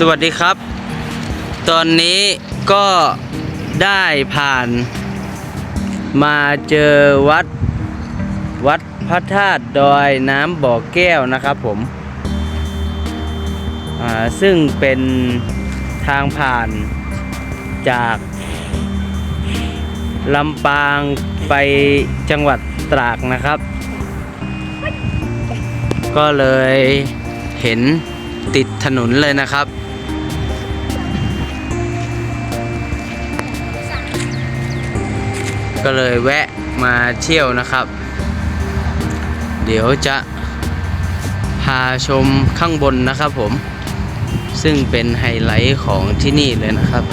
สวัสดีครับ ตอนนี้ก็ได้ผ่าน มาเจอวัด วัดพระธาตุดอยน้ำบ่อแก้วนะครับผม ซึ่งเป็นทางผ่านจากลำปางไปจังหวัดตรากนะครับ ก็เลยเห็นติดถนนเลยนะครับ ก็เลยแวะมาเที่ยวนะครับ เดี๋ยวจะพาชมข้างบนนะครับผม ซึ่งเป็นไฮไลท์ของที่นี่เลยนะครับ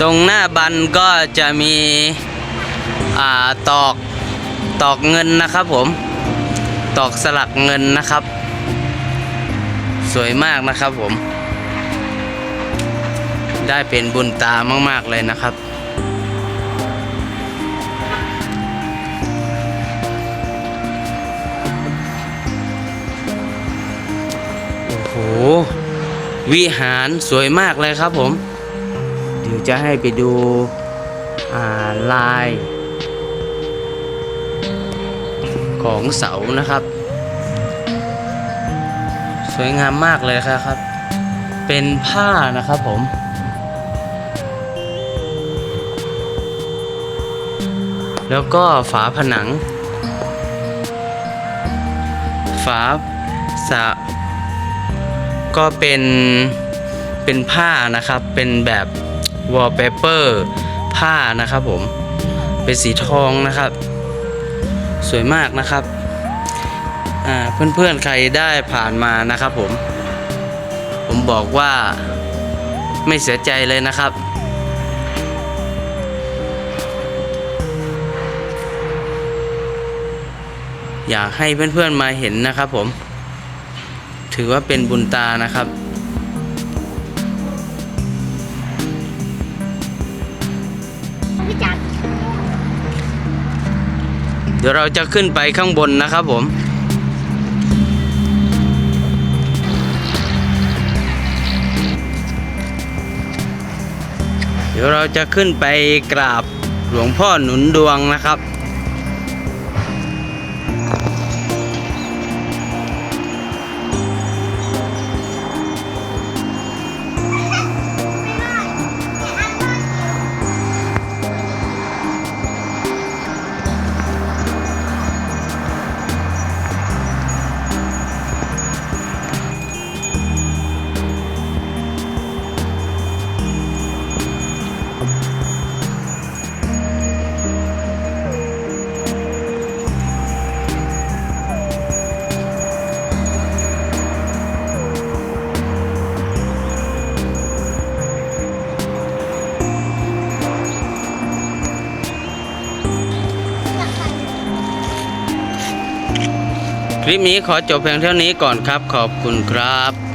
ตรงหน้าบันก็จะมีอ่าตอกตอกเงินนะครับผม ตอกสลักเงินนะครับ สวยมากนะครับผม ได้เป็นบุญตามาก ๆ เลยนะครับ โอ้โห วิหารสวยมากเลยครับผม ดี๋ยวจะให้ไปดูลายของเสานะครับ สวยงามมากเลยครับ เป็นผ้านะครับผมแล้วก็ฝาผนัง ฝาสะก็เป็นเป็นผ้านะครับเป็นแบบ วอลเปเปอร์ผ้านะครับผม เป็นสีทองนะครับ สวยมากนะครับเพื่อนๆใครได้ผ่านมานะครับผม ผมบอกว่าไม่เสียใจเลยนะครับ อยากให้เพื่อนๆมาเห็นนะครับผม ถือว่าเป็นบุญตานะครับ เดี๋ยวเราจะขึ้นไปข้างบนนะครับผม เดี๋ยวเราจะขึ้นไปกราบหลวงพ่อหนุนดวงนะครับ ลิปนี้ขอจบเพียงเท่านี้ก่อนครับ ขอบคุณครับ